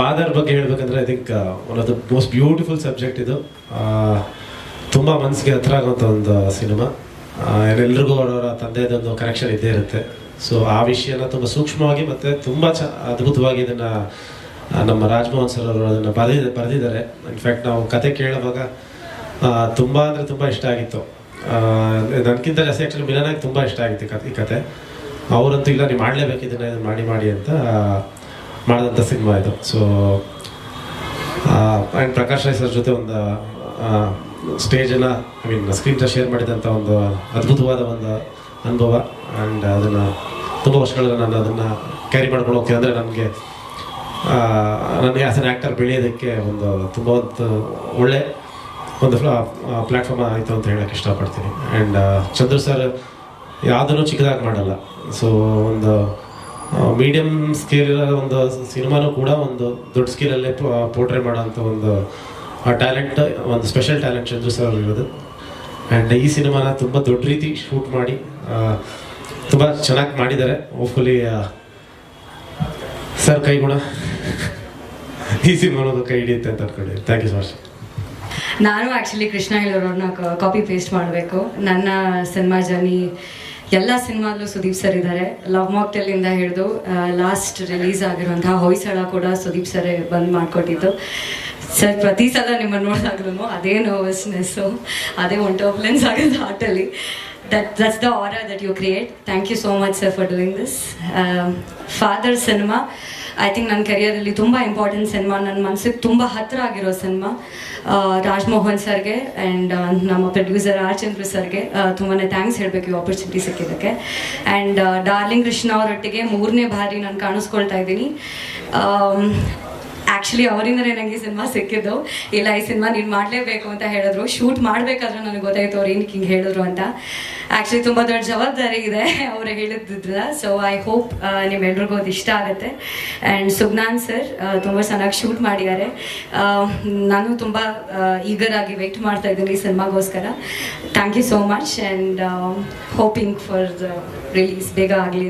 Father ಬಗ್ಗೆ ಹೇಳ್ಬೇಕಂದ್ರೆ I think one of the most beautiful subject ಇದು. ತುಂಬ ಮನಸ್ಸಿಗೆ ಹತ್ರ ಆಗುವಂಥ ಒಂದು ಸಿನಿಮಾ ಎಲ್ರಿಗೂ ಅವರವರ ತಂದೆದೊಂದು ಕನೆಕ್ಷನ್ ಇದ್ದೇ ಇರುತ್ತೆ. ಸೊ ಆ ವಿಷಯನ ತುಂಬ ಸೂಕ್ಷ್ಮವಾಗಿ ಮತ್ತೆ ತುಂಬ ಚ, ಅದ್ಭುತವಾಗಿ ಇದನ್ನು ನಮ್ಮ ರಾಜ್ಮೋಹನ್ ಸರ್ ಅವರು ಅದನ್ನು ಬರೆದ, ಬರೆದಿದ್ದಾರೆ. ಇನ್ಫ್ಯಾಕ್ಟ್ ನಾವು ಕತೆ ಕೇಳುವಾಗ ತುಂಬ ಅಂದರೆ ತುಂಬ ಇಷ್ಟ ಆಗಿತ್ತು. ನನಗಿಂತ ಜಾಸ್ತಿ ಆ್ಯಕ್ಚುಲಿ ಮಿಲನಾಗಿ ತುಂಬ ಇಷ್ಟ ಆಗಿತ್ತು ಈ ಕತೆ. ಅವರಂತೂ ಇಲ್ಲ, ನೀವು ಮಾಡಲೇಬೇಕು, ಇದನ್ನು, ಇದನ್ನ ಮಾಡಿ ಮಾಡಿ ಅಂತ. ಮಾಡಿದಂಥ ಸಿನಿಮಾ ಇದು. So and Prakash Rai sir ಜೊತೆ ಒಂದು ಸ್ಟೇಜನ್ನು ಐ ಮೀನ್ ಸ್ಕ್ರೀನ್ ಶೇರ್ ಮಾಡಿದಂಥ ಒಂದು ಅದ್ಭುತವಾದ ಒಂದು ಅನುಭವ. ಆ್ಯಂಡ್ ಅದನ್ನು ತುಂಬ ವರ್ಷಗಳಲ್ಲಿ ನಾನು ಅದನ್ನು ಕ್ಯಾರಿ ಮಾಡ್ಕೊಂಡು ಹೋಗ್ತೀನಿ. ಅಂದರೆ ನನಗೆ ನನಗೆ ಆಸ್ ಅನ್ ಆ್ಯಕ್ಟರ್ ಬೆಳೆಯೋದಕ್ಕೆ ಒಂದು ತುಂಬ ಒಂದು ಒಳ್ಳೆ ಒಂದು ಪ್ಲ್ಯಾಟ್ಫಾರ್ಮ್ ಆಯಿತು ಅಂತ ಹೇಳೋಕ್ಕೆ ಇಷ್ಟಪಡ್ತೀನಿ. ಆ್ಯಂಡ್ ಚಂದ್ರು ಸರ್ ಯಾವುದನ್ನು ಚಿಕ್ಕದಾಗಿ ಮಾಡಲ್ಲ. ಸೊ ಒಂದು ಮೀಡಿಯಮ್ ಸ್ಕೇಲ್ ಒಂದು ಸಿನಿಮಾನು ಕೂಡ ಒಂದು ದೊಡ್ಡ ಸ್ಕೇಲಲ್ಲೇ ಪೋರ್ಟ್ರೇ ಮಾಡೋಂಥ ಒಂದು ಟ್ಯಾಲೆಂಟ್ ಒಂದು ಸ್ಪೆಷಲ್ ಟ್ಯಾಲೆಂಟ್ ಚಂದ್ರು ಸರ್ ಇರೋದು ಆ್ಯಂಡ್ ಈ ಸಿನಿಮಾನ ತುಂಬ ದೊಡ್ಡ ರೀತಿ ಶೂಟ್ ಮಾಡಿ ತುಂಬ ಚೆನ್ನಾಗಿ ಮಾಡಿದ್ದಾರೆ. ಹೋಪ್ಫುಲಿ ಸರ್ ಕೈಗುಣ ಈ ಸಿನಿಮಾನೊಂದು ಕೈ ಹಿಡಿಯುತ್ತೆ ಅಂತ ಅನ್ಕೊಂಡೆ. ಥ್ಯಾಂಕ್ ಯು ಸೊ ಮಚ್ ನಾನು ಆ್ಯಕ್ಚುಲಿ ಕೃಷ್ಣ ಹೇಳೋರನ್ನ ಕಾಪಿ ಪೇಸ್ಟ್ ಮಾಡಬೇಕು. ನನ್ನ ಸಿನಿಮಾ ಜರ್ನಿ ಎಲ್ಲ ಸಿನಿಮಾದಲ್ಲೂ ಸುದೀಪ್ ಸರ್ ಇದ್ದಾರೆ. ಲವ್ ಮಾಕ್ಟೆಲಿಂದ ಹಿಡಿದು ಲಾಸ್ಟ್ ರಿಲೀಸ್ ಆಗಿರುವಂತಹ ಹೊಯ್ಸಳ ಕೂಡ ಸುದೀಪ್ ಸರ್ ಬಂದ್ ಮಾಡಿಕೊಟ್ಟಿದ್ದು. ಸರ್ ಪ್ರತಿ ಸಲ ನಿಮ್ಮನ್ನು ನೋಡಿದಾಗ್ಲೂ ಅದೇ ನರ್ವಸ್ನೆಸ್ ಅದೇ ಒನ್ ಟರ್ಬುಲೆನ್ಸ್ ಆಗೋದು ಹಾರ್ಟಲ್ಲಿ that that's the aura that you create thank you so much sir for doing this father cinema I think ನನ್ನ ಕೆರಿಯರಲ್ಲಿ ತುಂಬ ಇಂಪಾರ್ಟೆಂಟ್ ಸಿನಿಮಾ ನನ್ನ ಮನಸ್ಸಿಗೆ ತುಂಬ ಹತ್ತಿರ ಆಗಿರೋ ಸಿನಿಮಾ ರಾಜ್ಮೋಹನ್ ಸರ್ಗೆ ಆ್ಯಂಡ್ ನಮ್ಮ ಪ್ರೊಡ್ಯೂಸರ್ ಆರ್ ಸರ್ಗೆ. ತುಂಬಾ ಥ್ಯಾಂಕ್ಸ್ ಹೇಳಬೇಕು ಈ ಆಪರ್ಚುನಿಟಿ ಸಿಕ್ಕಿದ್ದಕ್ಕೆ. ಆ್ಯಂಡ್ ಡಾರ್ಲಿಂಗ್ ಕೃಷ್ಣ ಅವರೊಟ್ಟಿಗೆ ಮೂರನೇ ಬಾರಿ ನಾನು ಕಾಣಿಸ್ಕೊಳ್ತಾ ಇದ್ದೀನಿ. ಆ್ಯಕ್ಚುಲಿ ಅವರಿಂದನೇ ನನಗೆ ಈ ಸಿನಿಮಾ ಸಿಕ್ಕಿದ್ದು. ಇಲ್ಲ, ಈ ಸಿನಿಮಾ ನೀನು ಮಾಡಲೇಬೇಕು ಅಂತ ಹೇಳಿದ್ರು. ಶೂಟ್ ಮಾಡಬೇಕಾದ್ರೆ ನನಗೆ ಗೊತ್ತಾಯಿತು ಅವ್ರು ಏನಕ್ಕೆ ಹಿಂಗೆ ಹೇಳಿದ್ರು ಅಂತ. ಆ್ಯಕ್ಚುಲಿ ತುಂಬ ದೊಡ್ಡ ಜವಾಬ್ದಾರಿ ಇದೆ ಅವರು ಹೇಳಿದ್ದಿದ್ರ ಸೊ ಐ ಹೋಪ್ ನಿಮ್ಮೆಲ್ರಿಗೂ ಅದು ಇಷ್ಟ ಆಗುತ್ತೆ. ಆ್ಯಂಡ್ ಸುಗ್ನಾನ್ ಸರ್ ತುಂಬ ಚೆನ್ನಾಗಿ ಶೂಟ್ ಮಾಡಿದ್ದಾರೆ. ನಾನು ತುಂಬ ಈಗರ್ ಆಗಿ ವೆಯ್ಟ್ ಮಾಡ್ತಾ ಇದ್ದೀನಿ ಈ ಸಿನಿಮಾಗೋಸ್ಕರ. Thank you so much and hoping for the release ಬೇಗ ಆಗಲಿ